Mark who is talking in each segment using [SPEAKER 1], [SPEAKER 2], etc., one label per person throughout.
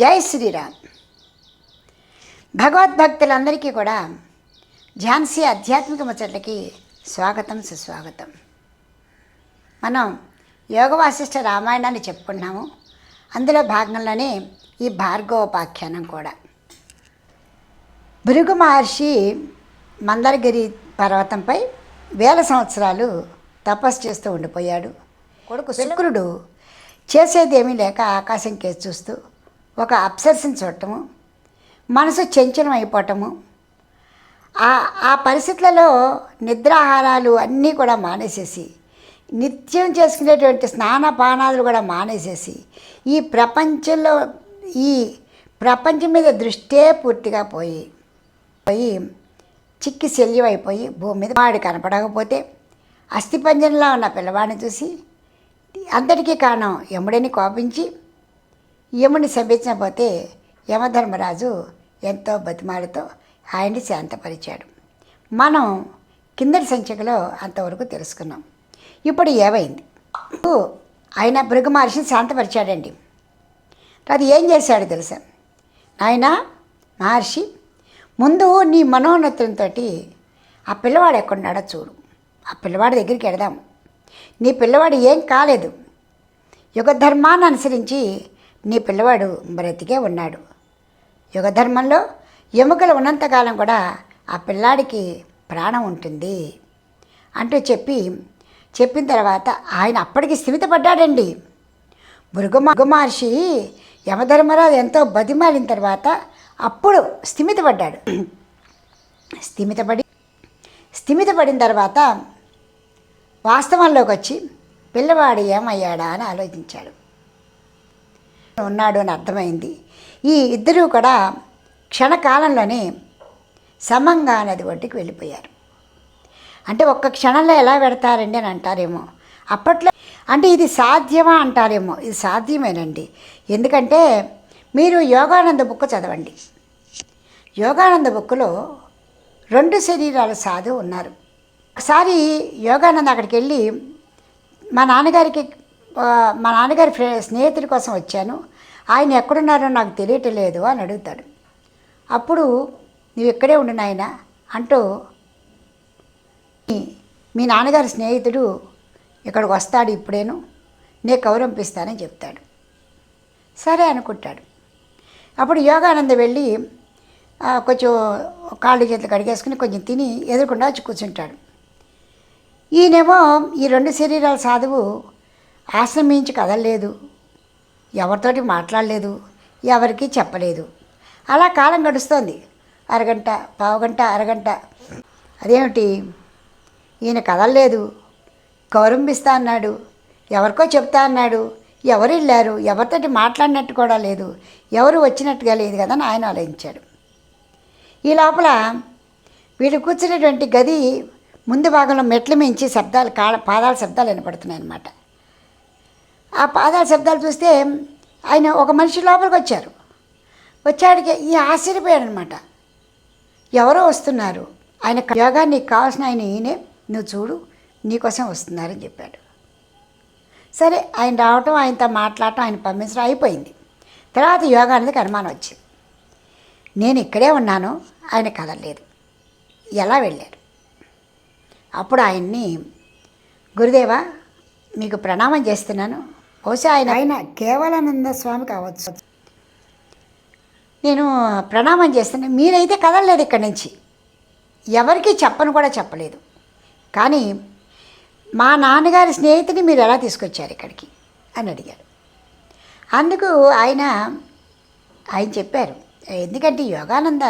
[SPEAKER 1] జై శ్రీరామ్ భగవద్భక్తులందరికీ కూడా ఝాన్సీ ఆధ్యాత్మిక ముచ్చట్లకి స్వాగతం సుస్వాగతం మనం యోగ వాసిష్ట రామాయణాన్ని చెప్పుకున్నాము అందులో భాగంలోనే ఈ భార్గవోపాఖ్యానం కూడా భృగు మహర్షి మందరగిరి పర్వతంపై వేల సంవత్సరాలు తపస్సు చేస్తూ ఉండిపోయాడు కొడుకు శుక్రుడు చేసేదేమీ లేక ఆకాశం కేసి చూస్తూ ఒక అప్సెస్ని చూడటము మనసు చంచలం అయిపోవటము ఆ పరిస్థితులలో నిద్రాహారాలు అన్నీ కూడా మానేసేసి నిత్యం చేసుకునేటువంటి స్నాన పానాదులు కూడా మానేసేసి ఈ ప్రపంచంలో ఈ ప్రపంచం మీద దృష్టే పూర్తిగా పోయి పోయి చిక్కి శల్యం అయిపోయి భూమి మీద వాడు కనపడకపోతే అస్థిపంజంలో ఉన్న పిల్లవాడిని చూసి అందరికీ కారణం ఎముడని కోపించి యముని శపించకపోతే యమధర్మరాజు ఎంతో బతిమాలతో ఆయన్ని శాంతపరిచాడు మనం కిందటి సంచికలో అంతవరకు తెలుసుకున్నాం ఇప్పుడు ఏమైంది ఆయన భృగు మహర్షిని శాంతపరిచాడండి అది ఏం చేశాడు తెలుసా ఆయన మహర్షి ముందు నీ మనోన్నతులతో ఆ పిల్లవాడు ఎక్కడున్నాడో చూడు ఆ పిల్లవాడి దగ్గరికి వెడదాము నీ పిల్లవాడు ఏం కాలేదు యుగధర్మాన్ని అనుసరించి నీ పిల్లవాడు బ్రతికే ఉన్నాడు యుగధర్మంలో ఎముకలు ఉన్నంతకాలం కూడా ఆ పిల్లాడికి ప్రాణం ఉంటుంది అంటూ చెప్పి చెప్పిన తర్వాత ఆయన అప్పటికి స్థిమితపడ్డాడండి భృగుమ మహర్షి యమధర్మరాజు ఎంతో బతిమాలిన తర్వాత అప్పుడు స్థిమితపడ్డాడు స్థిమితపడి స్థిమితపడిన తర్వాత వాస్తవంలోకి వచ్చి పిల్లవాడు ఏమయ్యాడా అని ఆలోచించాడు ఉన్నాడు అని అర్థమైంది ఈ ఇద్దరూ కూడా క్షణకాలంలోనే సమంగా నది ఒడ్డుకి వెళ్ళిపోయారు అంటే ఒక్క క్షణంలో ఎలా పెడతారండి అని అంటారేమో అప్పట్లో అంటే ఇది సాధ్యమా అంటారేమో ఇది సాధ్యమేనండి ఎందుకంటే మీరు యోగానంద బుక్ చదవండి యోగానంద బుక్లో రెండు శరీరాల సాధువు ఉన్నారు ఒకసారి యోగానంద అక్కడికి వెళ్ళి మా నాన్నగారికి మా నాన్నగారి స్నేహితుడి కోసం వచ్చాను ఆయన ఎక్కడున్నారో నాకు తెలియటలేదు అని అడుగుతాడు అప్పుడు నువ్వు ఎక్కడే ఉండు నాయన అంటూ మీ నాన్నగారి స్నేహితుడు ఇక్కడికి వస్తాడు ఇప్పుడేను నే కౌరంపిస్తానని చెప్తాడు సరే అనుకుంటాడు అప్పుడు యోగానంద వెళ్ళి కొంచెం కాళ్ళు చేతులు కడిగేసుకుని కొంచెం తిని ఎదురకుండా వచ్చి కూర్చుంటాడు ఈయనేమో ఈ రెండు శరీరాల సాధువు ఆశ్రమించి కదలలేదు ఎవరితోటి మాట్లాడలేదు ఎవరికీ చెప్పలేదు అలా కాలం గడుస్తోంది అరగంట పావుగంట అరగంట అదేమిటి ఈయన కదలలేదు కౌరంభిస్తా అన్నాడు ఎవరికో చెప్తా అన్నాడు ఎవరు వెళ్ళారు ఎవరితోటి మాట్లాడినట్టు కూడా లేదు ఎవరు వచ్చినట్టుగా లేదు కదా అని ఆయన ఆలోచించాడు ఈ లోపల వీళ్ళు కూర్చునేటువంటి గది ముందు భాగంలో మెట్లు మించి శబ్దాలు కాళ్ళ పాదాల శబ్దాలు వినపడుతున్నాయి అన్నమాట ఆ పాదాల శబ్దాలు చూస్తే ఆయన ఒక మనిషి లోపలికి వచ్చారు వచ్చాడికి ఈ ఆశ్చర్యపోయాడనమాట ఎవరో వస్తున్నారు ఆయన యోగా నీకు కావాల్సిన ఆయన ఈయనే నువ్వు చూడు నీకోసం వస్తున్నారని చెప్పాడు సరే ఆయన రావటం ఆయనతో మాట్లాడటం ఆయన పంపించడం అయిపోయింది తర్వాత యోగా అనేది అనుమానం వచ్చింది నేను ఇక్కడే ఉన్నాను ఆయన కదలలేదు ఎలా వెళ్ళారు అప్పుడు ఆయన్ని గురుదేవా మీకు ప్రణామం చేస్తున్నాను బహుశా ఆయన ఆయన కేవలానంద స్వామి కావచ్చు నేను ప్రణామం చేస్తాను మీరైతే కదలలేదు ఇక్కడి నుంచి ఎవరికీ చెప్పను కూడా చెప్పలేదు కానీ మా నాన్నగారి స్నేహితుని మీరు ఎలా తీసుకొచ్చారు ఇక్కడికి అని అడిగారు అందుకు ఆయన ఆయన చెప్పారు ఎందుకంటే యోగానంద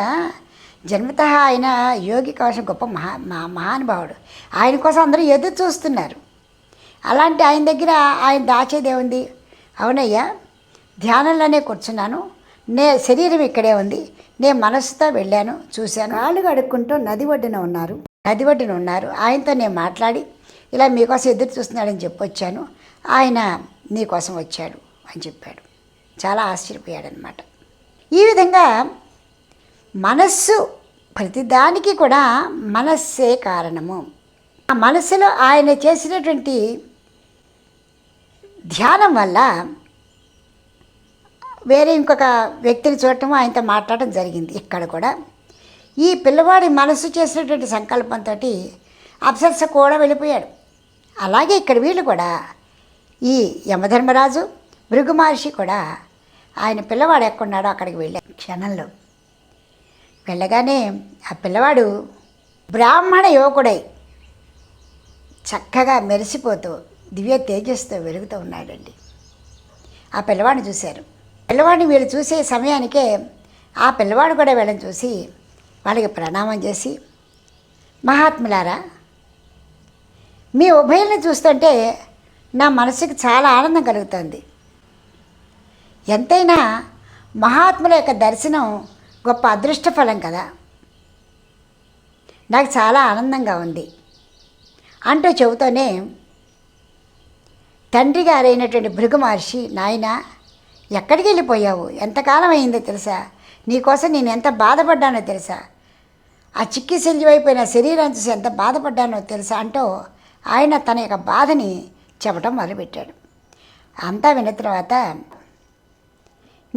[SPEAKER 1] జన్మత ఆయన యోగి కోసం గొప్ప మహా మహానుభావుడు ఆయన కోసం అందరూ ఎదురు చూస్తున్నారు అలాంటి ఆయన దగ్గర ఆయన దాచేదే ఉంది అవునయ్యా ధ్యానంలోనే కూర్చున్నాను నే శరీరం ఇక్కడే ఉంది నేను మనసుతో వెళ్ళాను చూశాను కాళ్ళు కడుక్కుంటూ నది ఒడ్డున ఉన్నారు నది ఒడ్డున ఉన్నారు ఆయనతో నేను మాట్లాడి ఇలా మీకోసం ఎదురు చూస్తున్నాడని చెప్పొచ్చాను ఆయన నీకోసం వచ్చాడు అని చెప్పాడు చాలా ఆశ్చర్యపోయాడనమాట ఈ విధంగా మనస్సు ప్రతిదానికి కూడా మనస్సే కారణము ఆ మనస్సులో ఆయన చేసినటువంటి ధ్యానం వల్ల వేరే ఇంకొక వ్యక్తిని చూడటం ఆయనతో మాట్లాడటం జరిగింది ఇక్కడ కూడా ఈ పిల్లవాడి మనసు చేసినటువంటి సంకల్పంతో అప్సర్స కూడా వెళ్ళిపోయాడు అలాగే ఇక్కడ వీళ్ళు కూడా ఈ యమధర్మరాజు భృగు మహర్షి కూడా ఆయన పిల్లవాడు ఎక్కడున్నాడో అక్కడికి వెళ్ళే క్షణంలో వెళ్ళగానే ఆ పిల్లవాడు బ్రాహ్మణ యువకుడై చక్కగా మెరిసిపోతూ దివ్య తేజస్తో వెలుగుతూ ఉన్నాడండి ఆ పిల్లవాడిని చూశారు పిల్లవాడిని వీళ్ళు చూసే సమయానికే ఆ పిల్లవాడు కూడా వీళ్ళని చూసి వాళ్ళకి ప్రణామం చేసి మహాత్ములారా మీ ఉభయల్ని చూస్తుంటే నా మనసుకి చాలా ఆనందం కలుగుతుంది ఎంతైనా మహాత్ముల యొక్క దర్శనం గొప్ప అదృష్ట ఫలం కదా నాకు చాలా ఆనందంగా ఉంది అంటూ చెబుతూనే తండ్రి గారైనటువంటి భృగు మహర్షి నాయన ఎక్కడికి వెళ్ళిపోయావు ఎంతకాలం అయిందో తెలుసా నీకోసం నేను ఎంత బాధపడ్డానో తెలుసా ఆ చిక్కి సెల్లివైపోయిన శరీరం చూసి ఎంత బాధపడ్డానో తెలుసా అంటూ ఆయన తన యొక్క బాధని చెప్పడం మొదలుపెట్టాడు అంతా విన్న తర్వాత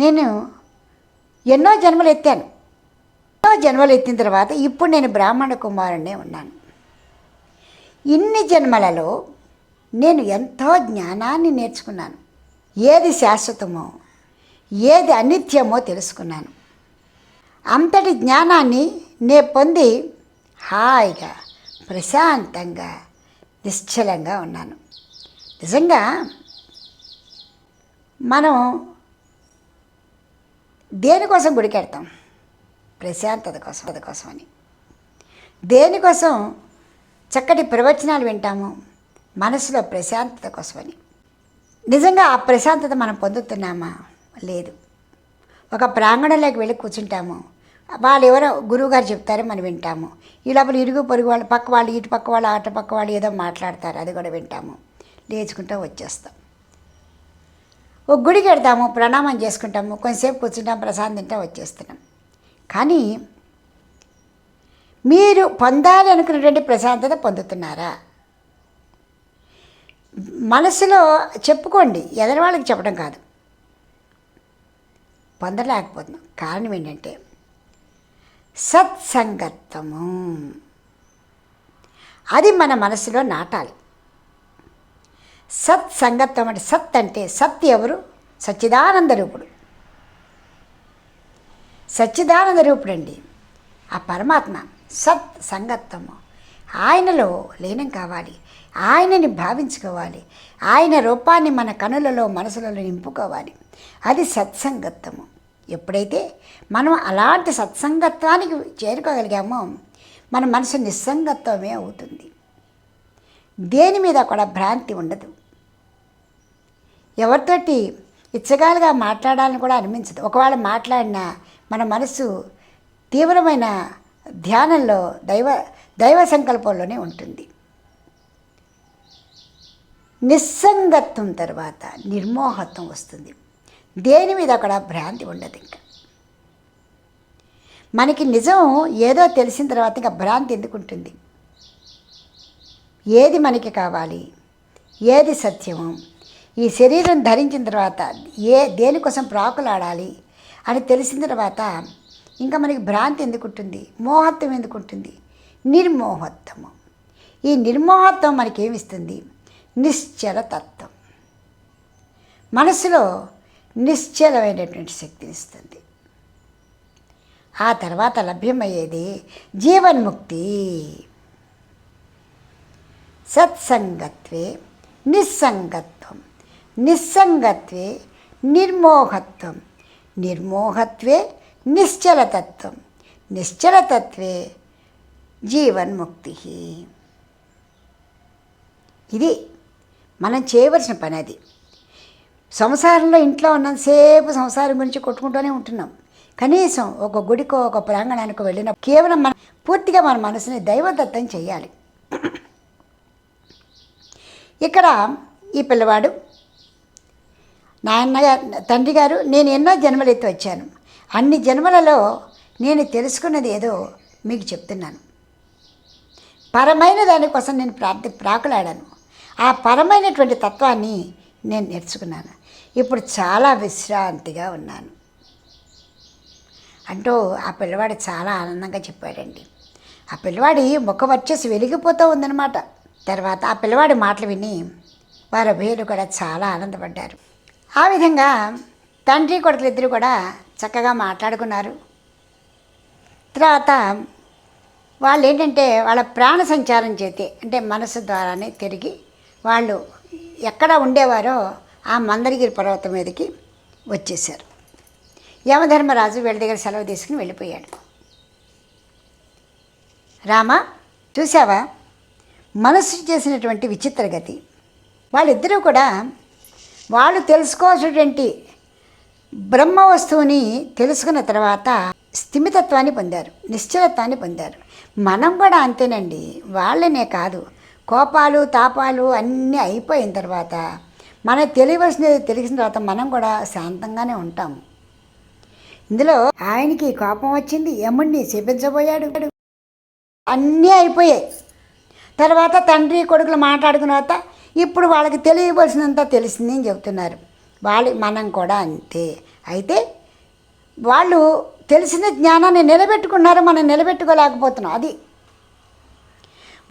[SPEAKER 1] నేను ఎన్నో జన్మలు ఎత్తాను ఎన్నో జన్మలు ఎత్తిన తర్వాత ఇప్పుడు నేను బ్రాహ్మణ కుమారుణ్ణే ఉన్నాను ఇన్ని జన్మలలో నేను ఎంతో జ్ఞానాన్ని నేర్చుకున్నాను ఏది శాశ్వతమో ఏది అనిత్యమో తెలుసుకున్నాను అంతటి జ్ఞానాన్ని నే పొంది హాయిగా ప్రశాంతంగా నిశ్చలంగా ఉన్నాను నిజంగా మనం దేనికోసం గుడికెడతాం ప్రశాంతత కోసం అది కోసం అని దేనికోసం చక్కటి ప్రవచనాలు వింటాము మనసులో ప్రశాంతత కోసమని నిజంగా ఆ ప్రశాంతత మనం పొందుతున్నామా లేదు ఒక ప్రాంగణంలోకి వెళ్ళి కూర్చుంటాము వాళ్ళు ఎవరో గురువుగారు చెప్తారో మనం వింటాము ఈ లోపల ఇరుగు పొరుగు వాళ్ళు పక్క వాళ్ళు ఇటు పక్క వాళ్ళు అటు పక్క వాళ్ళు ఏదో మాట్లాడతారు అది కూడా వింటాము లేచుకుంటూ వచ్చేస్తాం ఒక గుడికి వెడతాము ప్రణామం చేసుకుంటాము కొంచెంసేపు కూర్చుంటాం తింటే వచ్చేస్తున్నాం కానీ మీరు పొందాలి అనుకున్నటువంటి ప్రశాంతత పొందుతున్నారా మనసులో చెప్పుకోండి ఎదరి వాళ్ళకి చెప్పడం కాదు పొందలేకపోతున్నాం కారణం ఏంటంటే సత్సంగత్వము అది మన మనసులో నాటాలి సత్సంగత్వం అంటే సత్ అంటే సత్ ఎవరు సచ్చిదానంద రూపుడు సచ్చిదానంద రూపుడు అండి ఆ పరమాత్మ సత్ సంగత్వము ఆయనలో లీనం కావాలి ఆయనని భావించుకోవాలి ఆయన రూపాన్ని మన కనులలో మనసులలో నింపుకోవాలి అది సత్సంగత్వము ఎప్పుడైతే మనం అలాంటి సత్సంగత్వానికి చేరుకోగలిగామో మన మనసు నిస్సంగత్వమే అవుతుంది దేని మీద కూడా భ్రాంతి ఉండదు ఎవరితోటి ఇచ్చగాలుగా మాట్లాడాలని కూడా అనిపించదు ఒకవేళ మాట్లాడినా మన మనసు తీవ్రమైన ధ్యానంలో దైవ దైవ సంకల్పంలోనే ఉంటుంది నిస్సంగత్వం తర్వాత నిర్మోహత్వం వస్తుంది దేని మీద అక్కడ భ్రాంతి ఉండదు ఇంకా మనకి నిజం ఏదో తెలిసిన తర్వాత ఇంకా భ్రాంతి ఎందుకు ఉంటుంది ఏది మనకి కావాలి ఏది సత్యము ఈ శరీరం ధరించిన తర్వాత ఏ దేనికోసం ప్రాకులాడాలి అని తెలిసిన తర్వాత ఇంకా మనకి భ్రాంతి ఎందుకు ఉంటుంది మోహత్వం ఎందుకు ఉంటుంది నిర్మోహత్వము ఈ నిర్మోహత్వం మనకేమిస్తుంది నిశ్చలతత్వం మనసులో నిశ్చలమైనటువంటి శక్తిని ఇస్తుంది ఆ తర్వాత లభ్యమయ్యేది జీవన్ముక్తి సత్సంగత్వే నిస్సంగత్వం నిస్సంగత్వే నిర్మోహత్వం నిర్మోహత్వే నిశ్చలతత్వం నిశ్చలతత్వే జీవన్ముక్తి ఇది మనం చేయవలసిన పని అది సంసారంలో ఇంట్లో ఉన్నంతసేపు సంసారం గురించి కొట్టుకుంటూనే ఉంటున్నాం కనీసం ఒక గుడికో ఒక ప్రాంగణానికి వెళ్ళిన కేవలం మన పూర్తిగా మన మనసుని దైవదత్తం చేయాలి ఇక్కడ ఈ పిల్లవాడు నాన్న తండ్రి గారు నేను ఎన్నో జన్మలెత్తి వచ్చాను అన్ని జన్మలలో నేను తెలుసుకున్నది ఏదో మీకు చెప్తున్నాను పరమైన దానికోసం నేను ప్రార్థి ప్రాకులాడాను ఆ పరమైనటువంటి తత్వాన్ని నేను నేర్చుకున్నాను ఇప్పుడు చాలా విశ్రాంతిగా ఉన్నాను అంటూ ఆ పిల్లవాడు చాలా ఆనందంగా చెప్పాడండి ఆ పిల్లవాడి ముఖ వచ్చేసి వెలిగిపోతూ ఉందన్నమాట తర్వాత ఆ పిల్లవాడి మాటలు విని వారి ఉభయులు కూడా చాలా ఆనందపడ్డారు ఆ విధంగా తండ్రి కొడుకులు ఇద్దరు కూడా చక్కగా మాట్లాడుకున్నారు తర్వాత వాళ్ళు ఏంటంటే వాళ్ళ ప్రాణ సంచారం చేతి అంటే మనసు ద్వారానే తిరిగి వాళ్ళు ఎక్కడ ఉండేవారో ఆ మందరగిరి పర్వతం మీదకి వచ్చేసారు యమధర్మరాజు వీళ్ళ దగ్గర సెలవు తీసుకుని వెళ్ళిపోయాడు రామ చూసావా మనసు చేసినటువంటి విచిత్ర గతి వాళ్ళిద్దరూ కూడా వాళ్ళు తెలుసుకోవాల్సినటువంటి బ్రహ్మ వస్తువుని తెలుసుకున్న తర్వాత స్థిమితత్వాన్ని పొందారు నిశ్చలత్వాన్ని పొందారు మనం కూడా అంతేనండి వాళ్ళనే కాదు కోపాలు తాపాలు అన్నీ అయిపోయిన తర్వాత మన తెలియవలసినది తెలిసిన తర్వాత మనం కూడా శాంతంగానే ఉంటాము ఇందులో ఆయనకి కోపం వచ్చింది యముణ్ణి చెప్పించబోయాడు అన్నీ అయిపోయాయి తర్వాత తండ్రి కొడుకులు మాట్లాడుకున్న తర్వాత ఇప్పుడు వాళ్ళకి తెలియవలసినంత తెలిసింది అని చెబుతున్నారు వాళ్ళు మనం కూడా అంతే అయితే వాళ్ళు తెలిసిన జ్ఞానాన్ని నిలబెట్టుకున్నారు మనం నిలబెట్టుకోలేకపోతున్నాం అది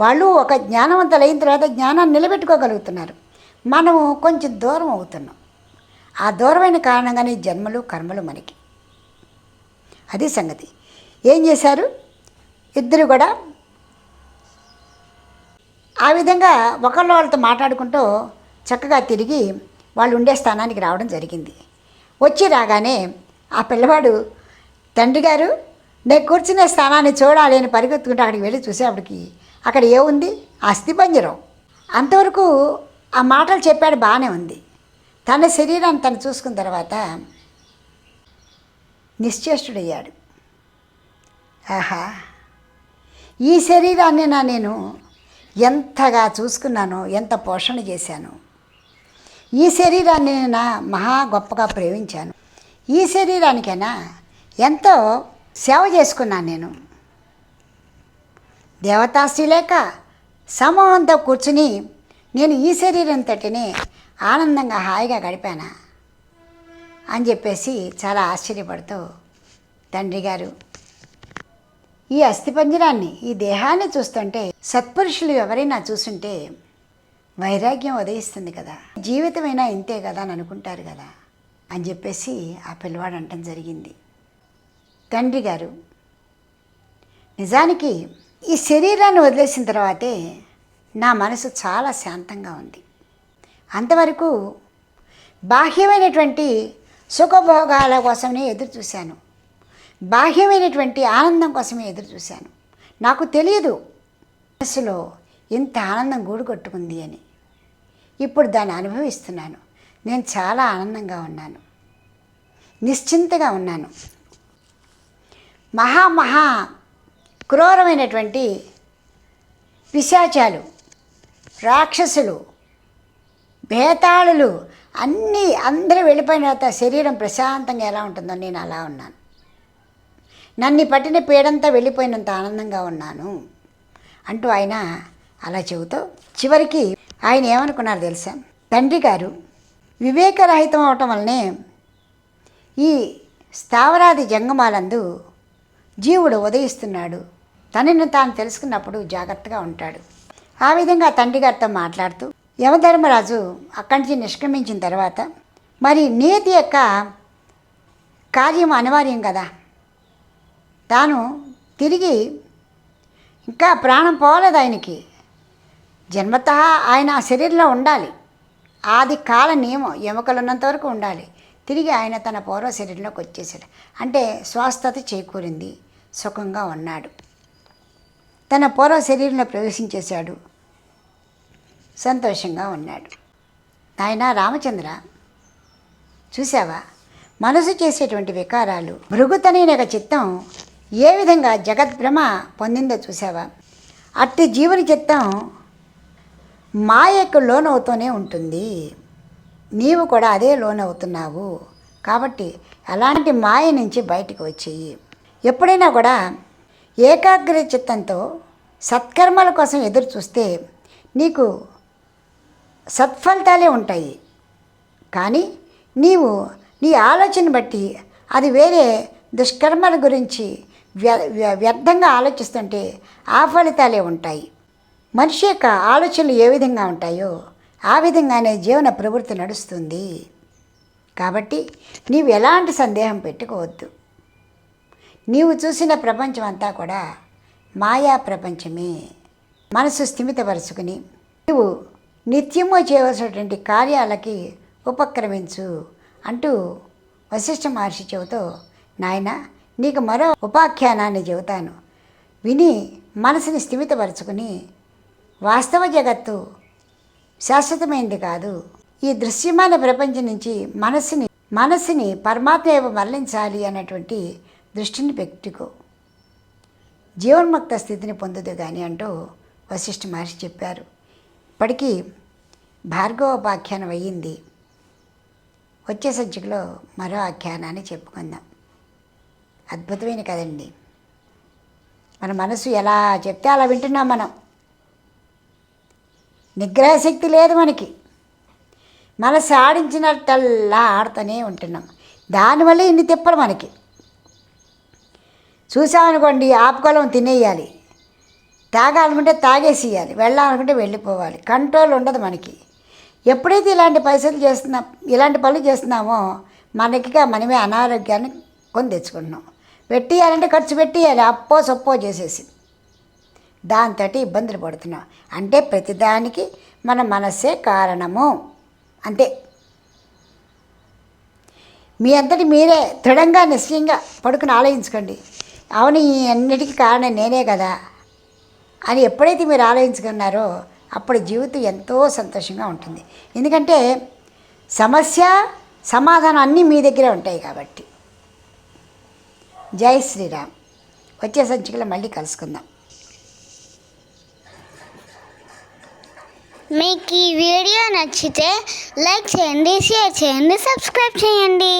[SPEAKER 1] వాళ్ళు ఒక జ్ఞానవంతులైన తర్వాత జ్ఞానాన్ని నిలబెట్టుకోగలుగుతున్నారు మనము కొంచెం దూరం అవుతున్నాం ఆ దూరమైన కారణంగానే జన్మలు కర్మలు మనకి అది సంగతి ఏం చేశారు ఇద్దరు కూడా ఆ విధంగా ఒకళ్ళ వాళ్ళతో మాట్లాడుకుంటూ చక్కగా తిరిగి వాళ్ళు ఉండే స్థానానికి రావడం జరిగింది వచ్చి రాగానే ఆ పిల్లవాడు తండ్రి గారు నేను కూర్చునే స్థానాన్ని చూడాలి అని పరిగెత్తుకుంటే అక్కడికి వెళ్ళి చూసేప్పటికి అక్కడ ఏముంది అస్థిపంజరం అంతవరకు ఆ మాటలు చెప్పాడు బాగానే ఉంది తన శరీరాన్ని తను చూసుకున్న తర్వాత నిశ్చేష్టుడయ్యాడు ఆహా ఈ శరీరాన్ని నా నేను ఎంతగా చూసుకున్నానో ఎంత పోషణ చేశాను ఈ శరీరాన్ని నా మహా గొప్పగా ప్రేమించాను ఈ శరీరానికైనా ఎంతో సేవ చేసుకున్నాను నేను లేక సమూహంతో కూర్చుని నేను ఈ శరీరంతటిని ఆనందంగా హాయిగా గడిపానా అని చెప్పేసి చాలా ఆశ్చర్యపడుతూ తండ్రి గారు ఈ అస్థిపంజరాన్ని ఈ దేహాన్ని చూస్తుంటే సత్పురుషులు ఎవరైనా చూస్తుంటే వైరాగ్యం ఉదయిస్తుంది కదా జీవితమైనా ఇంతే కదా అని అనుకుంటారు కదా అని చెప్పేసి ఆ పిల్లవాడు అంటం జరిగింది తండ్రి గారు నిజానికి ఈ శరీరాన్ని వదిలేసిన తర్వాతే నా మనసు చాలా శాంతంగా ఉంది అంతవరకు బాహ్యమైనటువంటి సుఖభోగాల కోసమే ఎదురు చూశాను బాహ్యమైనటువంటి ఆనందం కోసమే ఎదురు చూశాను నాకు తెలియదు మనసులో ఇంత ఆనందం గూడు కొట్టుకుంది అని ఇప్పుడు దాన్ని అనుభవిస్తున్నాను నేను చాలా ఆనందంగా ఉన్నాను నిశ్చింతగా ఉన్నాను మహా మహా క్రూరమైనటువంటి పిశాచాలు రాక్షసులు భేతాళులు అన్నీ అందరూ వెళ్ళిపోయిన తర్వాత శరీరం ప్రశాంతంగా ఎలా ఉంటుందో నేను అలా ఉన్నాను నన్ను పట్టిన పీడంతా వెళ్ళిపోయినంత ఆనందంగా ఉన్నాను అంటూ ఆయన అలా చెబుతూ చివరికి ఆయన ఏమనుకున్నారు తెలుసా తండ్రి గారు వివేకరహితం అవటం వల్లనే ఈ స్థావరాది జంగమాలందు జీవుడు ఉదయిస్తున్నాడు తనను తాను తెలుసుకున్నప్పుడు జాగ్రత్తగా ఉంటాడు ఆ విధంగా తండ్రి గారితో మాట్లాడుతూ యమధర్మరాజు అక్కడి నుంచి నిష్క్రమించిన తర్వాత మరి నీతి యొక్క కార్యం అనివార్యం కదా తాను తిరిగి ఇంకా ప్రాణం పోలేదు ఆయనకి జన్మత ఆయన ఆ శరీరంలో ఉండాలి ఆది కాల నియమం ఎముకలు ఉన్నంత వరకు ఉండాలి తిరిగి ఆయన తన పూర్వ శరీరంలోకి వచ్చేసాడు అంటే స్వస్థత చేకూరింది సుఖంగా ఉన్నాడు తన పూర్వ శరీరంలో ప్రవేశించేశాడు సంతోషంగా ఉన్నాడు ఆయన రామచంద్ర చూసావా మనసు చేసేటువంటి వికారాలు భృగుతనైన చిత్తం ఏ విధంగా జగద్భ్రమ పొందిందో చూసావా అట్టి జీవుని చిత్తం మాయకు లోనవుతూనే ఉంటుంది నీవు కూడా అదే లోనవుతున్నావు కాబట్టి అలాంటి మాయ నుంచి బయటకు వచ్చేయి ఎప్పుడైనా కూడా ఏకాగ్ర చిత్తంతో సత్కర్మల కోసం ఎదురు చూస్తే నీకు సత్ఫలితాలే ఉంటాయి కానీ నీవు నీ ఆలోచన బట్టి అది వేరే దుష్కర్మల గురించి వ్య వ్యర్థంగా ఆలోచిస్తుంటే ఆ ఫలితాలే ఉంటాయి మనిషి యొక్క ఆలోచనలు ఏ విధంగా ఉంటాయో ఆ విధంగానే జీవన ప్రవృత్తి నడుస్తుంది కాబట్టి నీవు ఎలాంటి సందేహం పెట్టుకోవద్దు నీవు చూసిన ప్రపంచం అంతా కూడా మాయా ప్రపంచమే మనసు స్థిమితపరుచుకుని నీవు నిత్యము చేయవలసినటువంటి కార్యాలకి ఉపక్రమించు అంటూ వశిష్ఠ మహర్షి చెబుతూ నాయన నీకు మరో ఉపాఖ్యానాన్ని చెబుతాను విని మనసుని స్థిమితపరుచుకుని వాస్తవ జగత్తు శాశ్వతమైనది కాదు ఈ దృశ్యమాన ప్రపంచం నుంచి మనసుని మనసుని పరమాత్మ ఏమో మరలించాలి అన్నటువంటి దృష్టిని పెట్టుకో జీవన్ముక్త స్థితిని పొందదు కానీ అంటూ వశిష్ఠ మహర్షి చెప్పారు ఇప్పటికీ భార్గవోపాఖ్యానం అయ్యింది వచ్చే సంచికలో మరో ఆఖ్యానాన్ని చెప్పుకుందాం అద్భుతమైన కదండి మన మనసు ఎలా చెప్తే అలా వింటున్నాం మనం నిగ్రహశక్తి లేదు మనకి మనసు ఆడించినట్టల్లా ఆడుతూనే ఉంటున్నాం దానివల్ల ఇన్ని తిప్పలు మనకి చూసామనుకోండి ఆపుకోలం తినేయాలి తాగాలనుకుంటే తాగేసేయాలి వెళ్ళాలనుకుంటే వెళ్ళిపోవాలి కంట్రోల్ ఉండదు మనకి ఎప్పుడైతే ఇలాంటి పైసలు చేస్తున్నా ఇలాంటి పనులు చేస్తున్నామో మనకిగా మనమే అనారోగ్యాన్ని కొని తెచ్చుకుంటున్నాం పెట్టేయాలంటే ఖర్చు పెట్టేయాలి అప్పో సొప్పో చేసేసి దాంతో ఇబ్బందులు పడుతున్నాం అంటే ప్రతిదానికి మన మనస్సే కారణము అంతే మీ అంతటి మీరే దృఢంగా నిశ్చయంగా పడుకుని ఆలోచించుకోండి అవును ఈ అన్నిటికీ కారణం నేనే కదా అని ఎప్పుడైతే మీరు ఆలోచించుకున్నారో అప్పుడు జీవితం ఎంతో సంతోషంగా ఉంటుంది ఎందుకంటే సమస్య సమాధానం అన్నీ మీ దగ్గరే ఉంటాయి కాబట్టి జై శ్రీరామ్ వచ్చే సంచికలో మళ్ళీ కలుసుకుందాం
[SPEAKER 2] మీకు ఈ వీడియో నచ్చితే లైక్ చేయండి షేర్ చేయండి సబ్స్క్రైబ్ చేయండి